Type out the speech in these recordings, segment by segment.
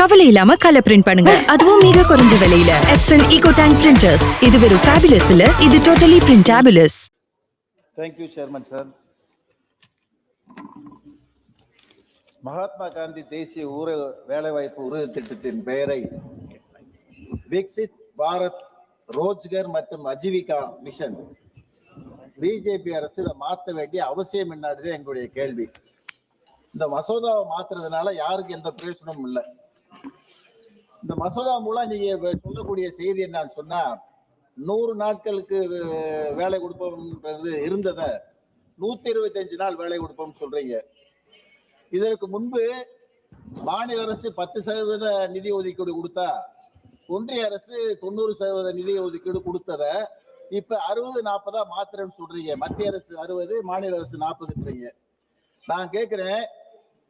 கவலை இல்லாம colour print பண்ணுங்க. அதுவும் மிக குறைஞ்ச விலையில. எப்சன் ஈகோ டேங்க் பிரிண்டர்ஸ் இது வெறும் ஃபேபுலஸ் இல்ல இது totally printables thank you chairman sir Mahatma Gandhi தேசிய ஊர வேலைவாய்ப்பு உறுதி திட்டத்தின் பெயரை விக்சித் பாரத் ரோஜ்கர் மற்றும் அஜீவிகா மிஷன் பிஜேபி அரசு இதை மாற்ற வேண்டிய அவசியம் என்னது எங்களுடைய கேள்வி. இந்த மசோதாவை மாத்துறதுனால யாருக்கு எந்த பிரயோஜனமும் இல்லை. இந்த மசோதா மூலம் நீங்க சொல்லக்கூடிய செய்தி என்னன்னு சொன்னா நூறு நாட்களுக்கு வே- வேலை கொடுப்போம்ன்றது இருந்ததை நூத்தி இருபத்தஞ்சு நாள் வேலை கொடுப்போம் சொல்றீங்க. இதற்கு முன்பு மாநில அரசு பத்து சதவீத நிதி ஒதுக்கீடு கொடுத்தா ஒன்றிய அரசு தொண்ணூறு சதவீத நிதி ஒதுக்கீடு கொடுத்ததை இப்ப அறுபது நாற்பதா மாத்திரன்னு சொல்றீங்க. மத்திய அரசு அறுபது மாநில அரசு நாற்பதுன்றீங்க நான் கேக்குறேன்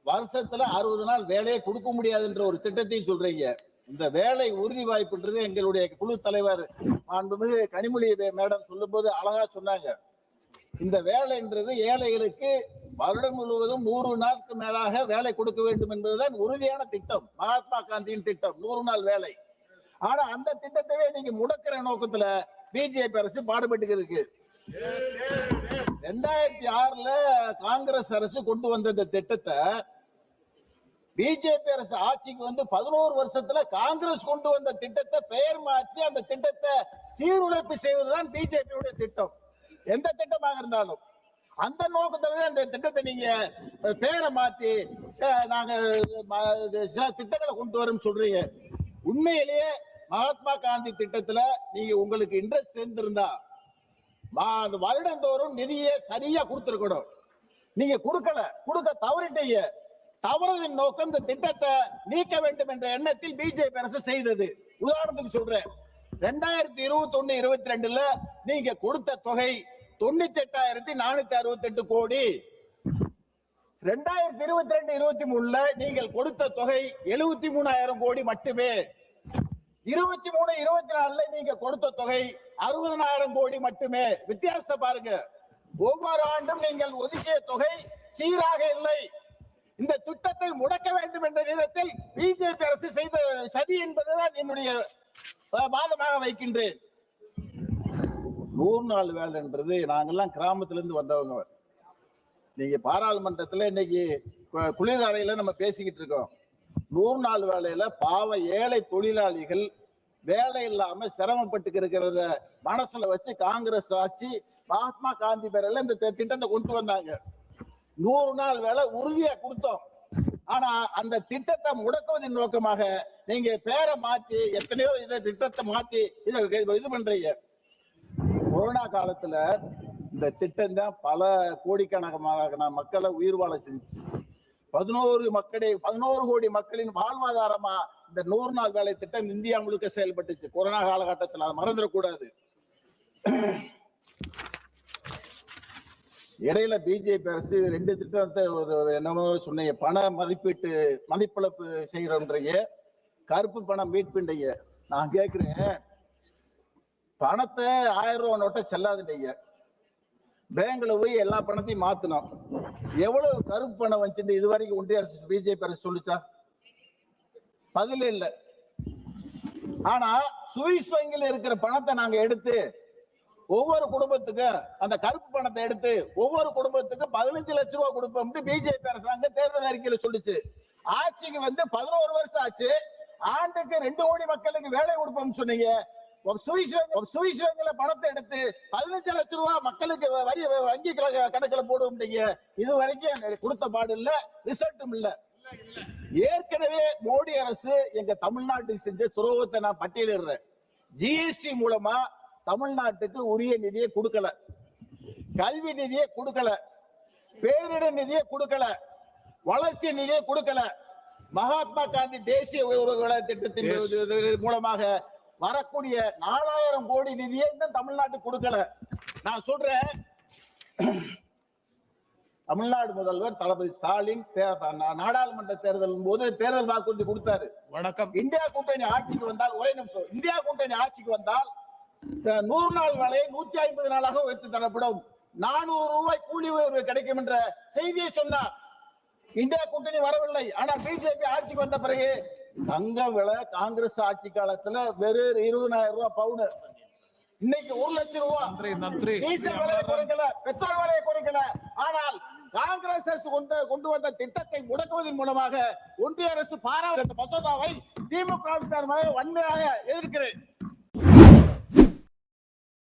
வருஷத்துல அறுபது நாள் வேலையை கொடுக்க முடியாதுன்ற ஒரு திட்டத்தையும் சொல்றீங்க. இந்த வேலை உறுதி வாய்ப்புன்றது எங்களுடைய குழு தலைவர் மாண்புமிகு கனிமொழி மேடம் சொல்லும்போது அழகா சொன்னாங்க. இந்த வேலைன்றது ஏழைகளுக்கு வருடம் முழுவதும் நூறு நாளுக்கு மேலாக வேலை கொடுக்க வேண்டும் என்பதுதான் உறுதியான திட்டம். மகாத்மா காந்தியின் திட்டம் நூறு நாள் வேலை. ஆனா அந்த திட்டத்தவே நீங்க முடக்கிற நோக்கத்துல பிஜேபி அரசு பாடுபட்டு இருக்கு. ரெண்டாயிரத்தி ஆறுல காங்கிரஸ் அரசு கொண்டு வந்த இந்த திட்டத்தை பிஜேபி அரசு ஆட்சிக்கு வந்து பதினோரு வருஷத்துல காங்கிரஸ் கொண்டு வந்த திட்டத்தை பெயர் மாற்றி அந்த திட்டத்தை சீருழைப்பு செய்வதுதான் பிஜேபியுடைய திட்டம். எந்த திட்டமாக இருந்தாலும். அந்த நோக்கத்துல தான் திட்டத்தை நீங்க பேரை மாத்தி நாங்க சில திட்டங்களை கொண்டு வரும் சொல்றீங்க. உண்மையிலேயே மகாத்மா காந்தி திட்டத்துல நீங்க உங்களுக்கு இன்ட்ரெஸ்ட் இருந்திருந்தா மா- அந்த வருடந்தோறும் நிதியை சரியா கொடுத்துருக்கணும். நீங்க கொடுக்கல கொடுக்க தவறிட்டீங்க. தவறதின் நோக்கம் இந்த திட்டத்தை நீக்க வேண்டும் என்ற எண்ணத்தில் பிஜேபி அரசு செய்தது. உதாரணத்துக்கு சொல்றேன். ரெண்டாயிரத்தி இருபத்தி ஒண்ணு இருபத்தி ரெண்டுல நீங்க கொடுத்த தொகை தொண்ணூத்தி எட்டாயிரத்தி நானூத்தி அறுபத்தி எட்டு கோடி. ரெண்டாயிரத்தி இருபத்தி ரெண்டு இருபத்தி மூணுல நீங்கள் கொடுத்த தொகை எழுபத்தி மூணாயிரம் கோடி மட்டுமே. இருபத்தி மூணு இருபத்தி நாலுல நீங்க கொடுத்த தொகை அறுபதனாயிரம் கோடி மட்டுமே. வித்தியாசத்தை பாருங்க. ஒவ்வொரு ஆண்டும் நீங்கள் ஒதுக்கிய தொகை சீராக இல்லை. இந்த திட்டத்தை முடக்க வேண்டும் என்ற நேரத்தில் பிஜேபி அரசு செய்த சதி என்பதுதான் என்னுடைய வாதமாக வைக்கின்றேன். நூறு நாள் வேலைன்றது நாங்கெல்லாம் கிராமத்திலிருந்து வந்தவங்க. நீங்க பாராளுமன்றத்துல இன்னைக்கு குளிர் அறையில நம்ம பேசிக்கிட்டு இருக்கோம். நூறு நாள் வேலையில பாவ ஏழை தொழிலாளிகள் வேலை இல்லாம சிரமப்பட்டு இருக்கிறத மனசுல வச்சு காங்கிரஸ் ஆட்சி மகாத்மா காந்தி பேரில் இந்த திட்டத்தை கொண்டு வந்தாங்க. நூறு நாள் வேலை உறுதியா கொடுத்தோம். ஆனா அந்த திட்டத்தை முடக்குவதன் நோக்கமாக நீங்க பேரை மாத்தி எத்தனையோ இதை திட்டத்தை மாத்தி இதை இது பண்றீங்க. கொரோனா காலத்துல இந்த திட்டம் தான் பல கோடிக்கணக்கான மக்களை உயிர் வாழ செஞ்சுச்சு. பதினோரு மக்களே பதினோரு கோடி மக்களின் வாழ்வாதாரமா இந்த நூறு நாள் வேலை திட்டம் இந்தியா முழுக்க செயல்பட்டுச்சு. கொரோனா காலகட்டத்தில் அதை மறந்துடக்கூடாது. இடையில பிஜேபி அரசு ரெண்டு திட்டத்தை ஒரு என்னமோ சொன்னீங்க. பண மதிப்பீட்டு மதிப்பிழப்பு செய்யறோன்றீங்க கருப்பு பணம் மீட்புன்றீங்க. நான் கேட்கிறேன் பணத்தை ஆயிரம் ரூபா நோட்டை செல்லாதுன்றீங்க பேங்க்ல போய் எல்லா பணத்தையும் மாத்தணும் எவ்வளவு கருப்பு பணம் வச்சுட்டு இது வரைக்கும் ஒன்றிய அரசு பிஜேபி அரசு சொல்லுச்சா? பதில் இல்லை. ஆனா சுவிஸ் வங்கியில் இருக்கிற பணத்தை நாங்க எடுத்து ஒவ்வொரு குடும்பத்துக்கும் அந்த கருப்பு பணத்தை எடுத்து ஒவ்வொரு குடும்பத்துக்கும் பதினஞ்சு லட்சம் ரூபாய் கொடுப்போம்னு பிஜேபி அரசாங்கம் தேர்தல் அறிக்கையில சொல்லிச்சு. ஆட்சிக்கு வந்து பதினோரு வருஷம் ஆச்சு. ஆண்டுக்கு ரெண்டு கோடி மக்களுக்கு வேலை கொடுப்போம்னு சொன்னீங்க. ஒரு சுவிஸ் வங்கி- ஒரு சுவிஸ் வங்கியில பணத்தை எடுத்து பதினஞ்சு லட்சம் ரூபாய் மக்களுக்கு வரி வங்கி கணக்கு- கணக்குல போடுவோம்னீங்க இது வரைக்கும் கொடுத்த பாடு இல்ல ரிசல்ட்டும் இல்ல. ஏற்கனவே மோடி அரசு எங்க தமிழ்நாட்டுக்கு செஞ்ச துரோகத்தை நான் பட்டியலிடுறேன். ஜிஎஸ்டி மூலமா தமிழ்நாட்டுக்கு உரிய நிதியை கொடுக்கல. கல்வி நிதியை கொடுக்கல. பேரிடர் நிதியை கொடுக்கல. வளர்ச்சி நிதியை கொடுக்கல. மகாத்மா காந்தி தேசிய உறவுகள திட்டத்தின் மூலமாக வரக்கூடிய நாலாயிரம் கோடி நிதியை இன்னும் தமிழ்நாட்டுக்கு கொடுக்கல. நான் சொல்றேன். தமிழ்நாடு முதல்வர் தளபதி ஸ்டாலின் நாடாளுமன்ற தேர்தலின் போது தேர்தல் வாக்குறுதி கொடுத்தாரு. வணக்கம். இந்தியா கூட்டணி ஆட்சிக்கு வந்தால் ஒரே நிமிஷம். இந்தியா கூட்டணி ஆட்சிக்கு வந்தால் நூறு நாள் வேலையை நூத்தி ஐம்பது நாளாக உயர்த்தி தரப்படும். நானூறு ரூபாய் கூலி உயர்வு கிடைக்கும் என்ற செய்தியை சொன்னார். இந்தியா கூட்டணி வரவில்லை. ஆனா பிஜேபி ஆட்சிக்கு வந்த பிறகு தங்க விலை காங்கிரஸ் ஆட்சி காலத்துல வெறும் இருபதாயிரம் ரூபாய் பவுனு. இன்னைக்கு ஒரு லட்சம் ரூபாய் டீசல் விலையை குறைக்கல பெட்ரோல் விலையை குறைக்கல. ஆனால் காங்கிரஸ் அரசு கொண்டு கொண்டு வந்த திட்டத்தை முடக்குவதன் மூலமாக ஒன்றிய அரசு பாராளுமன்ற மசோதாவை திமுக வன்மையாக எதிர்க்கிறேன்.